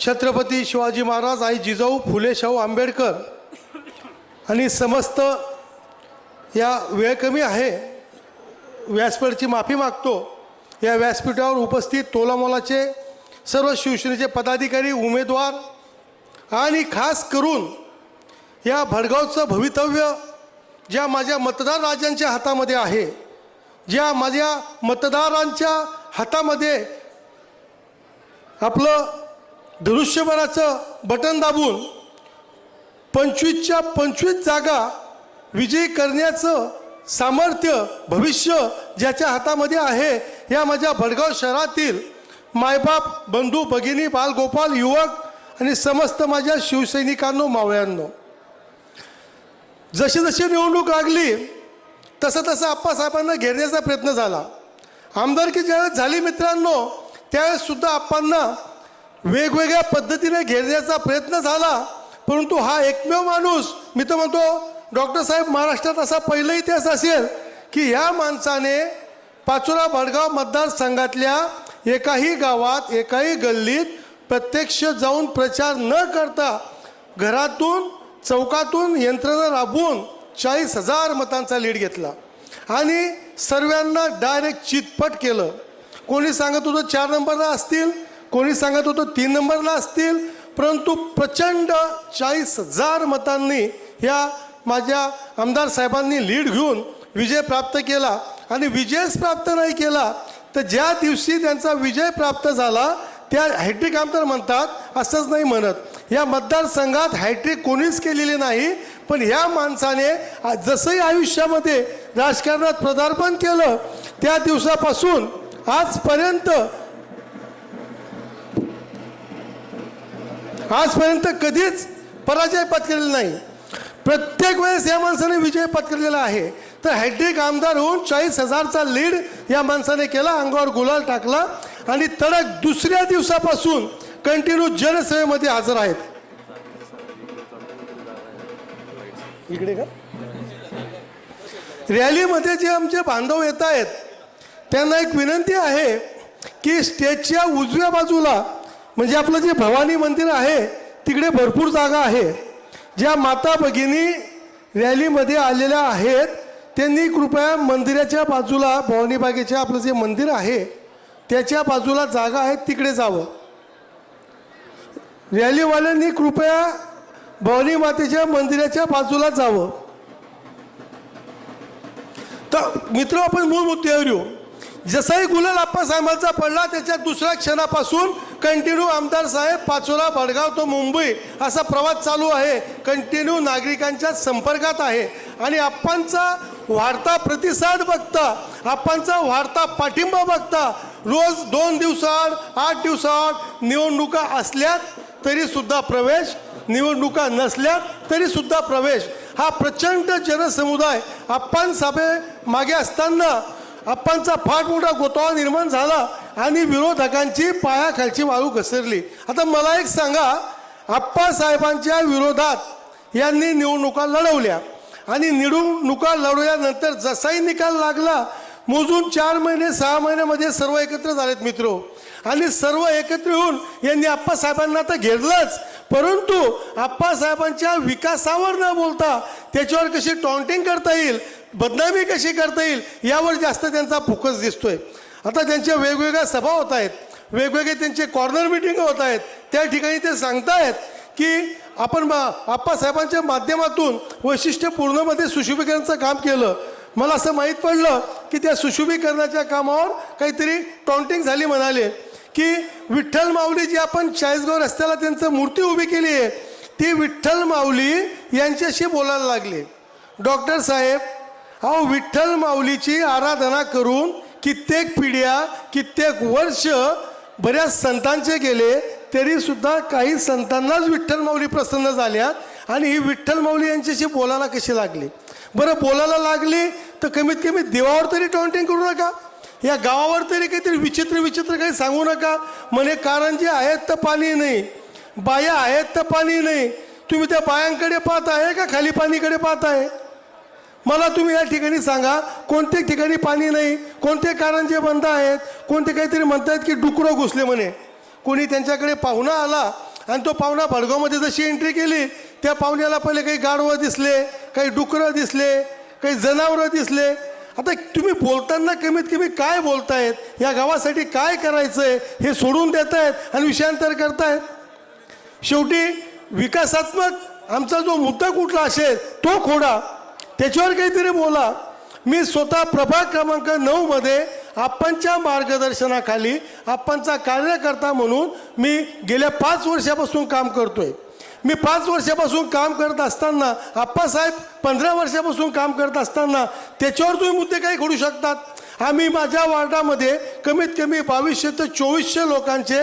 छत्रपती शिवाजी महाराज आई जिजाऊ फुले शाहू आंबेडकर आणि समस्त या वेळ कमी आहे व्यासपीठाची माफी मागतो. या व्यासपीठावर उपस्थित तोलामोलाचे सर्व शिवसेनेचे पदाधिकारी उमेदवार आणि खास करून या भडगावचं भवितव्य ज्या माझ्या मतदार राजांच्या हातामध्ये आहे ज्या माझ्या मतदारांच्या हातामध्ये आपलं धनुष्यबराचं बटन दाबून पंचवीसच्या पंचवीस जागा विजयी करण्याचं सामर्थ्य भविष्य ज्याच्या हातामध्ये आहे या माझ्या भडगाव शहरातील मायबाप बंधू भगिनी बालगोपाल युवक आणि समस्त माझ्या शिवसैनिकांनो मावळ्यांनो. जशी जशी निवडणूक लागली तसं तसं आप्पासाहेबांना घेरण्याचा प्रयत्न झाला. आमदारकी ज्यावेळेस झाली मित्रांनो त्यावेळेससुद्धा आप्पांना वेगवेगळ्या पद्धतीने घेण्याचा प्रयत्न झाला. परंतु हा एकमेव माणूस मी तर म्हणतो डॉक्टर साहेब महाराष्ट्रात असा पहिला इतिहास असेल की ह्या माणसाने पाचोरा भडगाव मतदारसंघातल्या एकाही गावात एकाही गल्लीत प्रत्यक्ष जाऊन प्रचार न करता घरातून चौकातून यंत्रणा राबवून चाळीस हजार मतांचा लीड घेतला. आणि सर्वांना डायरेक्ट चितपट केलं. कोणी सांगत होतं चार नंबरला असतील कोणी सांगत होतं तीन नंबरला असतील. परंतु प्रचंड चाळीस हजार मतांनी ह्या माझ्या आमदार साहेबांनी लीड घेऊन विजय प्राप्त केला. आणि विजयच प्राप्त नाही केला तर ज्या दिवशी त्यांचा विजय प्राप्त झाला त्या हॅट्रिक आमदार म्हणतात असंच नाही म्हणत. या मतदारसंघात हॅट्रिक कोणीच केलेली नाही पण या माणसाने जसंही आयुष्यामध्ये राजकारणात पदार्पण केलं त्या दिवसापासून आजपर्यंत आजपर्यंत कधीच पराजय पत्करलेला नाही. प्रत्येक वेळेस या माणसाने विजय पत्करलेला आहे. तर हॅट्रिक आमदार होऊन चाळीस हजारचा लीड या माणसाने केला अंगावर गुलाल टाकला आणि तडक दुसऱ्या दिवसापासून कंटिन्यू जनसेवेमध्ये हजर आहेत. इकडे का? रॅलीमध्ये जे आमचे बांधव येत आहेत त्यांना एक विनंती आहे की स्टेजच्या उजव्या बाजूला म्हणजे आपलं जे भवानी मंदिर आहे तिकडे भरपूर जागा आहे. ज्या माता भगिनी रॅलीमध्ये आलेल्या आहेत त्यांनी कृपया मंदिराच्या बाजूला भवानी बागेच्या आपलं जे मंदिर आहे त्याच्या बाजूला जागा आहे तिकडे जावं. रॅलीवाल्यांनी कृपया भवानी मातेच्या मंदिराच्या बाजूला जावं. तर मित्र आपण मूळ मुद्द्यावर येऊ. जसाही गुलाल आप्पासाहेबांचा पडला त्याच्या दुसऱ्या क्षणापासून कंटिन्यू आमदार साहेब पाचोरा भडगाव तो मुंबई असा प्रवास चालू आहे. कंटिन्यू नागरिकांच्या संपर्कात आहे. आणि आप्पांचा वाढता प्रतिसाद बघता आप्पांचा वाढता पाठिंबा बघता रोज दोन दिवसाआड आठ दिवसाआड निवडणुका असल्यात तरीसुद्धा प्रवेश. निवडणुका नसल्या तरीसुद्धा प्रवेश. हा प्रचंड जनसमुदाय आप्पां सभे मागे असताना आप्पांचा फार मोठा गोतावा निर्माण झाला आणि विरोधकांची पायाखालची वाळू घसरली. आता मला एक सांगा आप्पा साहेबांच्या विरोधात यांनी निवडणुका लढवल्या आणि निवडणुका लढवल्यानंतर जसाही निकाल लागला मोजून चार महिने सहा महिन्यामध्ये सर्व एकत्र झालेत मित्र. आणि सर्व एकत्र येऊन यांनी आप्पासाहेबांना तर घेरलंच. परंतु आप्पासाहेबांच्या विकासावर न बोलता त्याच्यावर कशी टॉन्टिंग करता येईल बदनामी कशी करता येईल यावर जास्त त्यांचा फोकस दिसतोय. आता त्यांच्या वेगवेगळ्या सभा होत आहेत वेगवेगळे त्यांचे कॉर्नर मिटिंग होत आहेत त्या ठिकाणी ते सांगतायत की आपण मा- आप्पासाहेबांच्या माध्यमातून वैशिष्ट्यपूर्णमध्ये सुशोभीकरणाचं काम केलं. मला असं माहीत पडलं की त्या सुशोभीकरणाच्या कामावर काहीतरी टॉन्टिंग झाली म्हणाले. की विठ्ठल माऊली जी आपण चाळीसगाव रस्त्याला त्यांचं मूर्ती उभी केली आहे ती विठ्ठल माऊली यांच्याशी बोलायला लागले. डॉक्टर साहेब अहो विठ्ठल माऊलीची आराधना करून कित्येक पिढ्या कित्येक वर्ष बऱ्याच संतांचे गेले तरीसुद्धा काही संतांनाच विठ्ठल माऊली प्रसन्न झाल्यात आणि ही विठ्ठल माऊली यांच्याशी बोलायला कशी लागली? बरं बोलायला लागली तर कमीत कमी देवावर तरी टॉन्टिंग करू नका. या गावावर तरी काहीतरी विचित्र विचित्र काही सांगू नका. म्हणे कारण जे आहेत तर पाणी नाही. बाया आहेत तर पाणी नाही. तुम्ही त्या बायांकडे पाहत आहे का खाली पाणीकडे पाहत आहे? मला तुम्ही या ठिकाणी सांगा कोणत्या ठिकाणी पाणी नाही कोणते कारंजे बंद आहेत कोणते काहीतरी म्हणतायत की डुकरं घुसले म्हणे. कोणी त्यांच्याकडे पाहुणा आला आणि तो पाहुणा भडगावमध्ये जशी एंट्री केली त्या पाहुण्याला पहिले काही गाढवं दिसले काही डुकरं दिसले काही जनावरं दिसले आता तुम्ही बोलताना कमीत कमी काय बोलतायत? या गावासाठी काय करायचं आहे हे सोडून देत आहेत आणि विषयांतर करतायत? शेवटी विकासात्मक आमचा जो मुद्दा कुठला असेल तो खोडा. त्याच्यावर काहीतरी बोला. मी स्वतः प्रभाग क्रमांक नऊमध्ये आपणच्या मार्गदर्शनाखाली आपणचा कार्यकर्ता म्हणून मी गेल्या पाच वर्षापासून काम करतोय. मी पाच वर्षापासून काम करत असताना आप्पासाहेब पंधरा वर्षापासून काम करत असताना त्याच्यावर तुम्ही मुद्दे काही घडू शकतात. आम्ही माझ्या वार्डामध्ये कमीत कमी बावीसशे ते चोवीसशे लोकांचे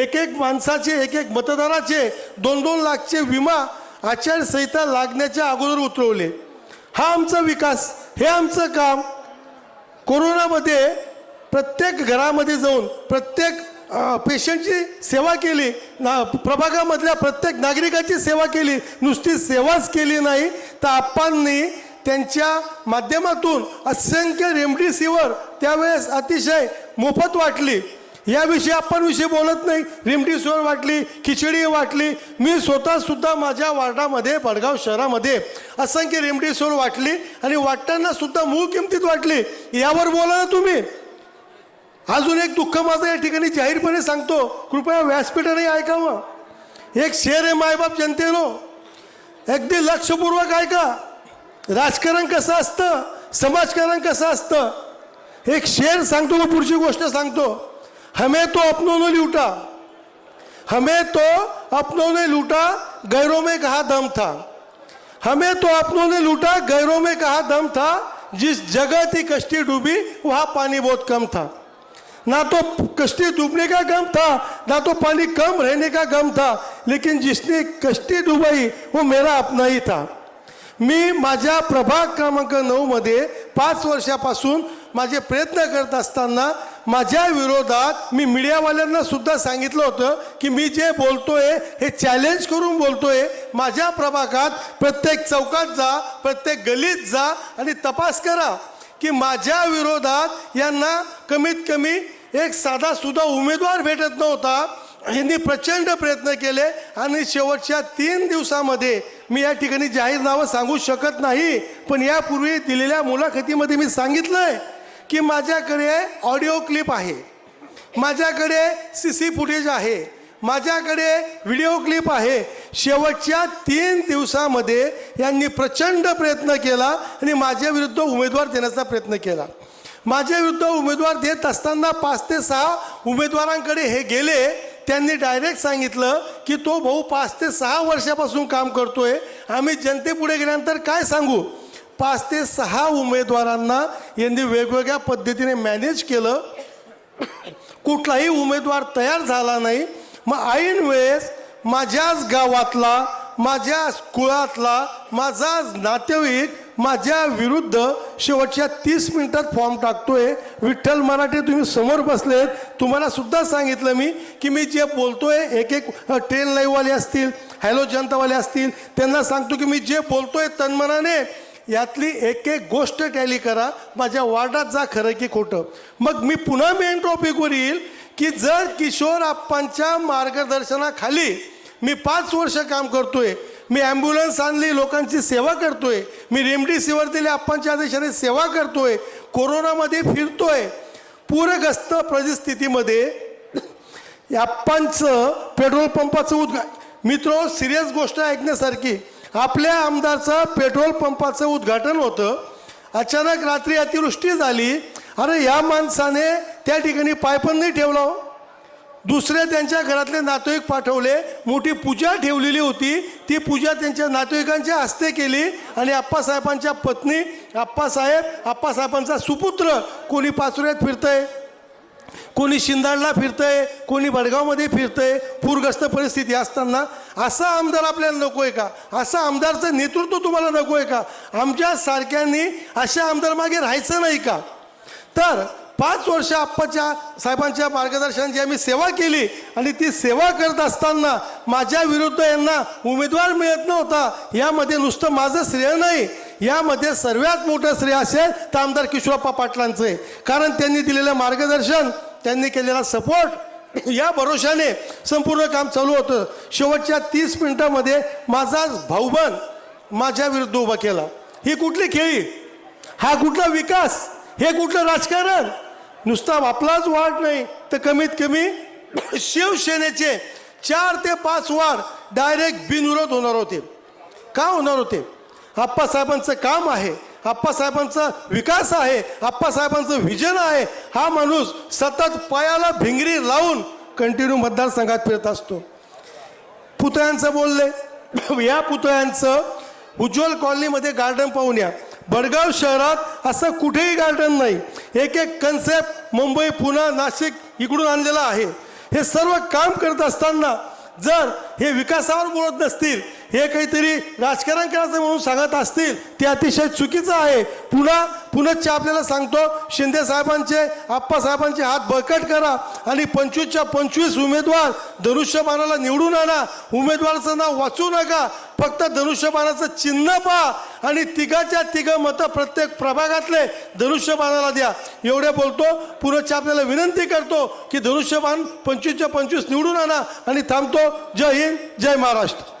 एक एक माणसाचे एक एक मतदाराचे दोन दोन लाखचे विमा आचारसंहिता लागण्याच्या अगोदर उतरवले. हा आमचा विकास हे आमचं काम. कोरोनामध्ये प्रत्येक घरामध्ये जाऊन प्रत्येक पेशंटची सेवा केली. ना प्रभागामधल्या प्रत्येक नागरिकाची सेवा केली. नुसती सेवाच केली नाही. तर आप्पांनी त्यांच्या माध्यमातून असंख्य रेमडेसिवीर त्यावेळेस अतिशय मोफत वाटली. याविषयी आपण विषयी बोलत नाही. रेमडेसिवीर वाटली खिचडी वाटली. मी स्वतःसुद्धा माझ्या वार्डामध्ये भडगाव शहरामध्ये असंख्य रेमडेसिवीर वाटली आणि वाटताना सुद्धा मूळ किमतीत वाटली. यावर बोला ना तुम्ही. अजून एक दुःख माझं या ठिकाणी जाहीरपणे सांगतो. कृपया व्यासपीठाने ऐकावं. एक शेर आहे मायबाप जनतेनो. अगदी लक्षपूर्वक ऐका. राजकारण कसं असतं? समाजकारण कसं असतं? एक शेर सांगतो मग पुढची गोष्ट सांगतो. हमें तो अपनों ने लूटा. हमें तो अपनों ने लूटा गैरों में कहा दम था. हमें तो अपनों ने लूटा गैरों में कहा दम था. जिस जगह थी कश्ती डूबी वहाँ पानी बहुत कम था. ना तो कश्ती डूबने का गम था ना तो पानी कम रहने का गम था लेकिन जिसने कश्ती डुबाई वो मेरा अपना ही था। मी माझ्या प्रभाग क्रमांक नऊमध्ये पाच वर्षापासून माझे प्रयत्न करत असताना माझ्या विरोधात मी मीडियावाल्यांना सुद्धा सांगितलं होतं की मी जे बोलतोय हे चॅलेंज करून बोलतोय माझ्या प्रभागात प्रत्येक चौकात जा प्रत्येक गलीत जा आणि तपास करा. की माझ्या विरोधात यांना कमीत कमी एक साधा सुद्धा उमेदवार भेटत नव्हता. यांनी प्रचंड प्रयत्न केले आणि शेवटच्या तीन दिवसामध्ये मी या ठिकाणी जाहीर नावं सांगू शकत नाही पण यापूर्वी दिलेल्या मुलाखतीमध्ये मी सांगितलंय की माझ्याकडे ऑडिओ क्लिप आहे. माझ्याकडे सी सी फुटेज आहे. माझ्याकडे व्हिडिओ क्लिप आहे. शेवटच्या तीन दिवसामध्ये यांनी प्रचंड प्रयत्न केला आणि माझ्या विरुद्ध उमेदवार देण्याचा प्रयत्न केला. माझ्या विरुद्ध उमेदवार देत असताना पाच ते सहा उमेदवारांकडे हे गेले. त्यांनी डायरेक्ट सांगितलं की तो भाऊ पाच ते सहा वर्षापासून काम करतोय. आम्ही जनतेपुढे गेल्यानंतर काय सांगू? पाच ते सहा उमेदवारांना यांनी वेगवेगळ्या पद्धतीने मॅनेज केलं. कुठलाही उमेदवार तयार झाला नाही. मग ऐन वेळेस माझ्याच गावातला माझ्या कुळातला माझाच नातेवाईक माझ्या विरुद्ध शेवटच्या तीस मिनिटात फॉर्म टाकतोय. विठ्ठल मराठे तुम्ही समोर बसलेत. तुम्हाला सुद्धा सांगितलं मी की मी जे बोलतोय एक एक ट्रेन लाईव्हवाले असतील हॅलो जनतावाले असतील त्यांना सांगतो की मी जे बोलतोय तन्मनाने यातली एक एक गोष्ट टॅली करा. माझ्या वार्डात जा खरं की खोटं. मग मी पुन्हा मेन टॉपिकवर येईल. की जर किशोर आप्पांच्या मार्गदर्शनाखाली मी पाच वर्ष काम करतोय मी ॲम्ब्युलन्स आणली लोकांची सेवा करतोय मी रेमडेसिवीर दिले आप्पांच्या आदेशाने सेवा करतोय कोरोनामध्ये फिरतोय पूरग्रस्त परिस्थितीमध्ये आप्पांचं पेट्रोल पंपाचं उद्घा मित्र सिरियस गोष्ट ऐकण्यासारखी आपल्या आमदारचं पेट्रोल पंपाचं उद्घाटन होतं. अचानक रात्री अतिवृष्टी झाली अरे या माणसाने त्या ठिकाणी पाय पण नाही ठेवला हो. दुसरे त्यांच्या घरातले नातेवाईक पाठवले मोठी पूजा ठेवलेली होती ती पूजा त्यांच्या नातेवाईकांच्या हस्ते केली आणि आप्पासाहेबांच्या पत्नी आप्पासाहेब आप्पासाहेबांचा सुपुत्र कोणी पाचुऱ्यात फिरतंय कोणी शिंदाडला फिरतंय कोणी भडगावमध्ये फिरतंय पूरग्रस्त परिस्थिती असताना असा आमदार आपल्याला नको आहे का? असं आमदारचं नेतृत्व तुम्हाला नको आहे का? आमच्या सारख्यांनी अशा आमदार मागे राहायचं नाही का? तर पाच वर्ष आप्पाच्या साहेबांच्या मार्गदर्शनाची आम्ही सेवा केली आणि ती सेवा करत असताना माझ्या विरुद्ध यांना उमेदवार मिळत नव्हता यामध्ये नुसतं माझं श्रेय नाही. यामध्ये सर्वात मोठं श्रेय असेल तर आमदार किशोरप्पा पाटलांचं आहे. कारण त्यांनी दिलेलं मार्गदर्शन त्यांनी केलेला सपोर्ट या भरोशाने संपूर्ण काम चालू होतं. शेवटच्या तीस मिनिटामध्ये माझाच भाऊबन माझ्या विरुद्ध उभा केला. ही कुठली खेळी? हा कुठला विकास? हे कुठलं राजकारण? नुसता आपलाच वाढ नाही तर कमीत कमी शिवसेनेचे चार ते पाच वाढ डायरेक्ट बिनविरोध होणार होते. का होणार होते? आप्पासाहेबांचं काम आहे आप्पासाहेबांचा विकास आहे आप्पासाहेबांचं व्हिजन आहे हा माणूस सतत पायाला भिंगरी लावून कंटिन्यू मतदारसंघात फिरत असतो. पुतळ्यांचं बोलले या पुतळ्यांचं उज्ज्वल कॉलनीमध्ये गार्डन पाहून या. बडगाव शहरात असं कुठेही गार्डन नाही. एक एक कन्सेप्ट मुंबई पुणे नाशिक इकडून आणलेला आहे. हे सर्व काम करत असताना जर हे विकासावर बोलत नसतील हे काहीतरी राजकारण करायचं म्हणून सांगत असतील ते अतिशय चुकीचं आहे. पुन्हा पुनश्च आपल्याला सांगतो शिंदे साहेबांचे आप्पासाहेबांचे हात बळकट करा आणि पंचवीसच्या पंचवीस उमेदवार धनुष्यबाणाला निवडून आणा. उमेदवाराचं नाव वाचू नका. फक्त धनुष्यबाणाचं चिन्ह पहा आणि तिघाच्या तिघं मतं प्रत्येक प्रभागातले धनुष्यबाणाला द्या. एवढे बोलतो पुरच्या आपल्याला विनंती करतो की धनुष्यबाण पंचवीसच्या पंचवीस निवडून आणा आणि थांबतो. जय हिंद जय महाराष्ट्र.